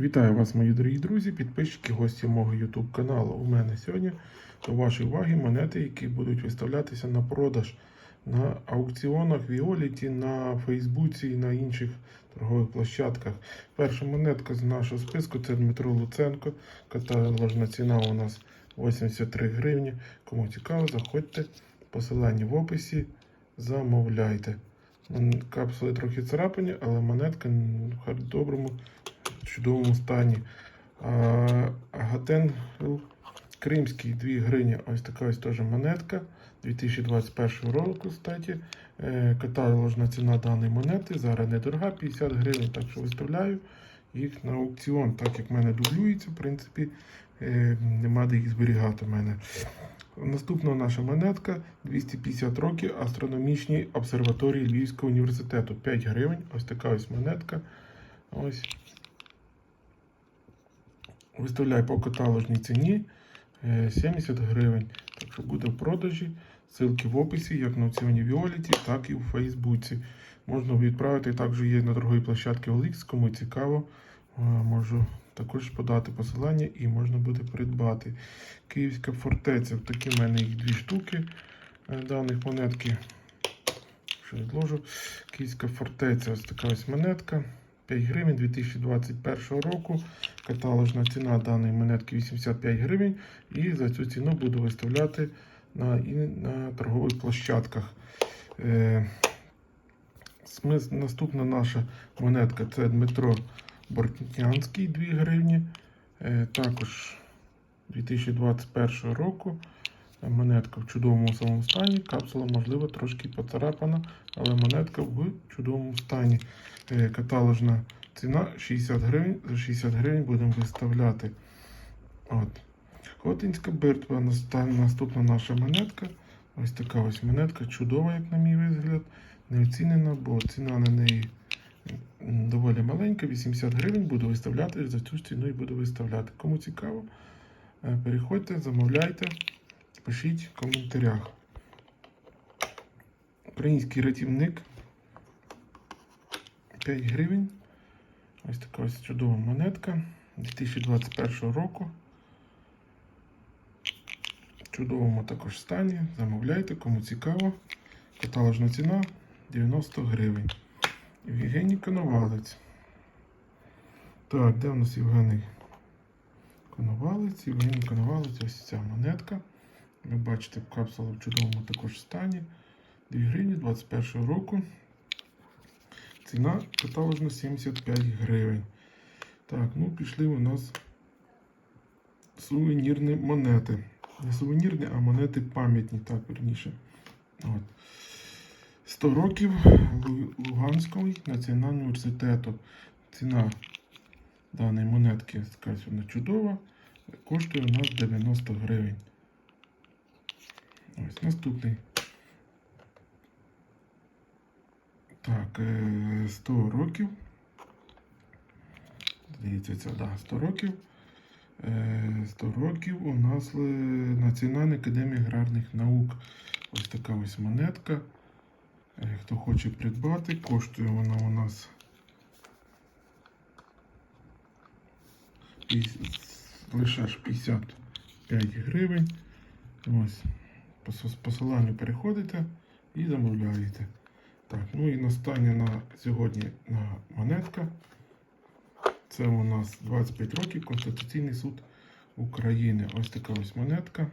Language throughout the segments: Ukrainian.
Вітаю вас, мої дорогі друзі, підписчики, гості мого YouTube каналу. У мене сьогодні до вашої уваги монети, які будуть виставлятися на продаж на аукціонах Віоліті, на Фейсбуці і на інших торгових площадках. Перша монетка з нашого списку це Дмитро Луценко. Каталожна ціна у нас 83 гривні. Кому цікаво, заходьте. Посилання в описі. Замовляйте. Капсули трохи царапані, але монетка в доброму чудовому стані. А, Агатен Кримський 2 гривні. Ось така ось теж монетка 2021 року, кстати. Е, Каталожна ціна даної монети. Зараз недорога, 50 гривень, так що виставляю їх на аукціон. Так як в мене дублюється, в принципі, е, нема де їх зберігати в мене. Наступна наша монетка 250 років астрономічній обсерваторії Львівського університету. 5 гривень. Ось така ось монетка. Ось. Виставляю по каталожній ціні е, 70 гривень. Так що буде в продажі. Ссылки в описі, як на аукціоні Віоліті, так і в Фейсбуці. Можна відправити, також є на торговій площадці OLX, кому цікаво. е, Можу також подати посилання і можна буде придбати. Київська фортеця. Такі в мене їх дві штуки е, даних монетки. Що відложу. Київська фортеця, ось така ось монетка. 5 гривень 2021 року. Каталожна ціна даної монетки 85 гривень. І за цю ціну буду виставляти на, і на торгових площадках. Е, наступна наша монетка це Дмитро Бортнянський 2 гривні. Е, також 2021 року. Монетка в чудовому самому стані. Капсула, можливо, трошки поцарапана, але монетка в чудовому стані. Е, Каталожна ціна 60 гривень. За 60 гривень будемо виставляти. От. Хотинська биртва наступна наша монетка. Ось така ось монетка, чудова, як на мій вигляд. Не оцінена, бо ціна на неї доволі маленька. 80 гривень буду виставляти. За цю ціну і буду виставляти. Кому цікаво, е, переходьте, замовляйте, пишіть в коментарях. Український рятівник 5 гривень. Ось така ось чудова монетка 2021 року. В чудовому також стані. Замовляйте, кому цікаво. Каталожна ціна 90 гривень. Євгеній Коновалець. Так, де у нас Євгеній Коновалець? Євгеній Коновалець, ось ця монетка. Ви бачите, капсула в чудовому також стані. 2 гривні 21 року. Ціна каталожна 75 гривень. Так, ну пішли у нас сувенірні монети. Не сувенірні, а монети пам'ятні, так, верніше. От. 100 років Лу- Луганського національного університету. Ціна даної монетки, скажімо, вона чудова. Коштує у нас 90 гривень. Ось наступний. Так, е, 100 років. Здається, це да, 100 років. Е, 100 років у нас е, Національна академія аграрних наук. Ось така ось монетка. Е, Хто хоче придбати, коштує вона у нас лише ж 55 гривень. Ось. По посиланню переходите і замовляєте. Так, ну і остання на сьогодні на монетка. Це у нас 25 років Конституційний суд України. Ось така ось монетка.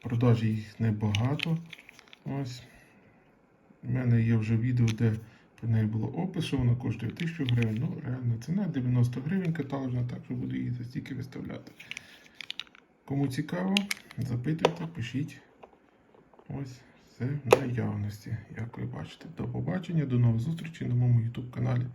Продажі їх небагато. Ось. У мене є вже відео, де про неї було опис, що вона коштує 1000 гривень. Ну, реальна ціна 90 гривень каталожна, так що буду її за стільки виставляти. Кому цікаво, запитуйте, пишіть. Ось все в наявності, як ви бачите. До побачення, до нових зустрічей на моєму YouTube каналі.